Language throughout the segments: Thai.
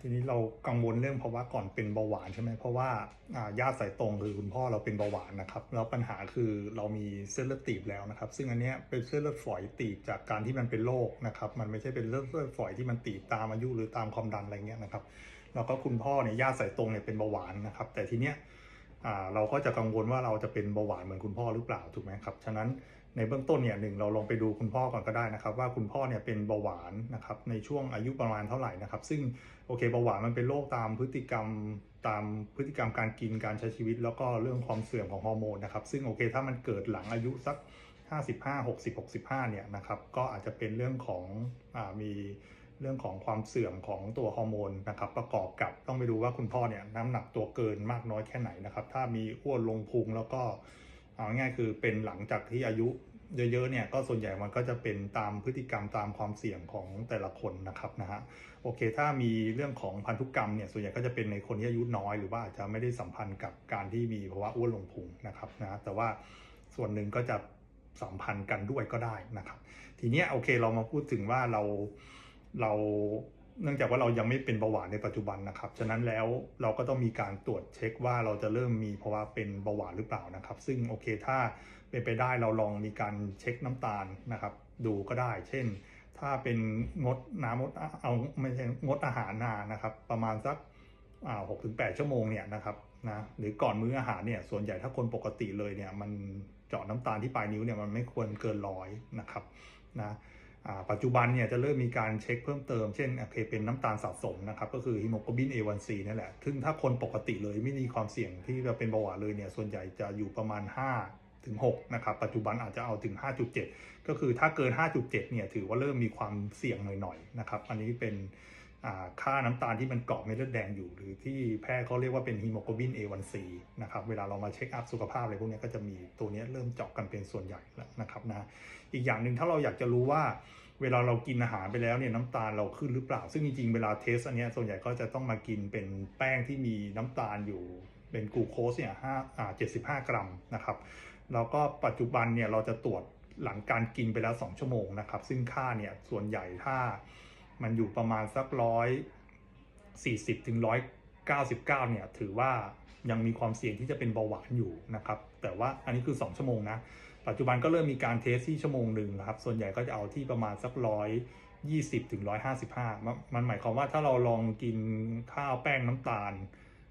ทีนี้เรากังวลเรื่องเพราะว่าก่อนเป็นเบาหวานใช่ไหมเพราะว่าญาติสายตรงคือคุณพ่อเราเป็นเบาหวานนะครับ แล้วปัญหาคือเรามีเส้นเลือดตีบแล้วนะครับ ซึ่งอันนี้เป็นเส้นเลือดฝอยตีบจากการที่มันเป็นโรคนะครับ มันไม่ใช่เป็นเลือดเลือดฝอยที่มันตีบตามอายุหรือตามความดันอะไรเงี้ยนะครับ แล้วก็คุณพ่อเนี่ยญาติสายตรงเนี่ยเป็นเบาหวานนะครับ แต่ทีเนี้ยเราก็จะกังวลว่าเราจะเป็นเบาหวานเหมือนคุณพ่อหรือเปล่าถูกไหมครับ ฉะนั้น ในเบื้องต้นเนี่ยหนึ่งเราลองไปดูคุณพ่อก่อนก็ได้นะครับ ว่าคุณพ่อเนี่ยเป็นเบาหวานนะครับในช่วงอายุประมาณเท่าไหร่นะครับ ซึ่งโอเคเบาหวานมันเป็นโรคตามพฤติกรรมตามพฤติกรรมการกินการใช้ชีวิต แล้วก็เรื่องความเสื่อมของฮอร์โมนนะครับ ซึ่งโอเคถ้ามันเกิดหลังอายุสัก 55 60 65เนี่ยนะครับก็อาจจะเป็นเรื่องของอมีเรื่องของความเสื่อมของตัวฮอร์โมนนะครับประกอบกับต้องไปดูว่าคุณพ่อเนี่ยน้ำหนักตัวเกินมากน้อยแค่ไหนนะครับ ถ้ามีอ้วนลงพุงแล้วก็เอาง่ายคือเป็นหลังจากที่อายุ เยอะๆเนี่ยก็ส่วนใหญ่มันก็จะเป็นตามพฤติกรรมตามความเสี่ยงของแต่ละคนนะครับนะฮะโอเค ถ้ามีเรื่องของพันธุกรรมเนี่ยส่วนใหญ่ก็จะเป็นในคนที่อายุน้อยหรือว่าอาจจะไม่ได้สัมพันธ์กับการที่มีภาวะอ้วนลงพุงนะครับนะแต่ว่าส่วนหนึ่งก็จะสัมพันธ์กันด้วยก็ได้นะครับ ทีเนี้ยโอเคเรามาพูดถึงว่าเราเรา เนื่องจากว่าเรายังไม่เป็นเบาหวานในปัจจุบันนะครับ ฉะนั้นแล้วเราก็ต้องมีการตรวจเช็คว่าเราจะเริ่มมีภาวะเป็นเบาหวานหรือเปล่านะครับ ซึ่งโอเคถ้าเป็นไปได้เราลองมีการเช็คน้ำตาลนะครับ ดูก็ได้ เช่น ถ้าเป็นงดน้ำงดเอาไม่ใช่งดอาหารนานะครับ ประมาณสักหกถึงแปดชั่วโมงเนี่ยนะครับนะหรือก่อนมื้ออาหารเนี่ยส่วนใหญ่ถ้าคนปกติเลยเนี่ยมันเจาะน้ำตาลที่ปลายนิ้วเนี่ยมันไม่ควรเกินร้อยนะครับนะ ปัจจุบันเนี่ยจะเริ่มมีการเช็คเพิ่มเติม เช่นโอเคเป็นน้ำตาลสะสมนะครับ ก็คือฮิโมโกลบิน A1C นั่นแหละ ซึ่งถ้าคนปกติเลยไม่มีความเสี่ยงที่จะเป็นเบาหวานเลยเนี่ย ส่วนใหญ่จะอยู่ประมาณ 5 ถึง 6 นะครับ ปัจจุบันอาจจะเอาถึง 5.7 ก็คือถ้าเกิน 5.7 เนี่ย ถือว่าเริ่มมีความเสี่ยงหน่อยๆ นะครับ อันนี้เป็น ค่าน้ำตาลที่มันเกาะเม็ดเลือดแดงอยู่ หรือที่แพทย์เขาเรียกว่าเป็นฮีโมโกลบิน A1C นะครับเวลาเรามาเช็คอัพสุขภาพอะไรพวกนี้ก็จะมีตัวนี้เริ่มเจาะกันเป็นส่วนใหญ่แล้วนะครับนะอีกอย่างหนึ่งถ้าเราอยากจะรู้ว่าเวลาเรากินอาหารไปแล้วเนี่ยน้ำตาลเราขึ้นหรือเปล่า ซึ่งจริงๆ เวลาเทสอันนี้ส่วนใหญ่ก็จะต้องมากินเป็นแป้งที่มีน้ำตาลอยู่เป็นกลูโคสเนี่ยห้าอ่าเจ็ดสิบห้ากรัมนะครับแล้วก็ปัจจุบันเนี่ยเราจะตรวจหลังการกินไปแล้ว 2 ชั่วโมงนะครับ ซึ่งค่าเนี่ยส่วนใหญ่ถ้า มันอยู่ประมาณสักร้อยสี่สิบถึงร้อยเก้าสิบเก้าเนี่ยถือว่ายังมีความเสี่ยงที่จะเป็นเบาหวานอยู่นะครับ แต่ว่าอันนี้คือ 2 ชั่วโมงนะ ปัจจุบันก็เริ่มมีการเทสที่ชั่วโมงหนึ่งนะครับ ส่วนใหญ่ก็จะเอาที่ประมาณสักร้อยยี่สิบถึงร้อยห้าสิบห้ามันหมายความว่าถ้าเราลองกินข้าวแป้งน้ำตาล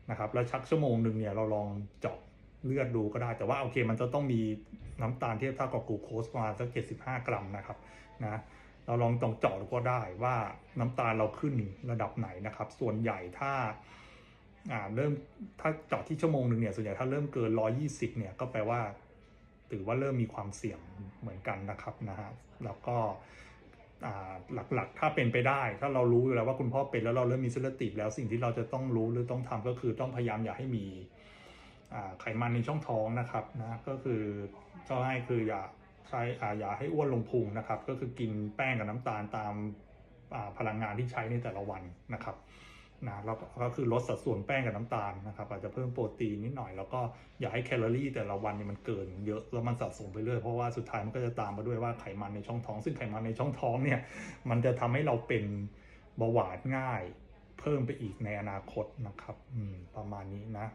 นะครับ แล้วชักชั่วโมงหนึ่งเนี่ยเราลองเจาะเลือดดูก็ได้ แต่ว่าโอเคมันจะต้องมีน้ำตาลเทียบเท่ากับกลูโคสประมาณสักเจ็ดสิบห้ากรัมนะครับนะ เราลองต้องเจาะดูก็ได้ว่าน้ำตาลเราขึ้นระดับไหนนะครับ ส่วนใหญ่ถ้าอ่าเริ่มถ้าเจาะที่ชั่วโมงหนึ่งเนี่ยส่วนใหญ่ถ้าเริ่มเกิน 120 เนี่ยก็แปลว่า ถือว่าเริ่มมีความเสี่ยงเหมือนกันนะครับนะฮะแล้วก็หลักๆ ถ้าเป็นไปได้ ถ้าเรารู้อยู่แล้วว่าคุณพ่อเป็นแล้วเราเริ่มมีเซลล์ติดแล้วสิ่งที่เราจะต้องรู้หรือต้องทำก็คือต้องพยายามอย่าให้มีไขมันในช่องท้องนะครับนะก็คือก็ให้คืออย่า ใช้อ่าอย่าให้อ้วนลงพุงนะครับ ก็คือกินแป้งกับน้ำตาลตามาพลังงานที่ใช้ในแต่ละวันนะครับนะแล้วก็คือลดสัดส่วนแป้งกับน้ำตาลนะครับอาจจะเพิ่มโปรตีนนิดหน่อยแล้วก็อย่าให้แคลอรี่แต่ละวันเนี่ยมันเกินเยอะแล้วมันสะสมไปเรื่อยเพราะว่าสุดท้ายมันก็จะตามมาด้วยว่าไขมันในช่องท้อง ซึ่งไขมันในช่องท้องเนี่ยมันจะทำให้เราเป็นเบาหวานง่าย เพิ่มไปอีกในอนาคตนะครับประมาณนี้นะ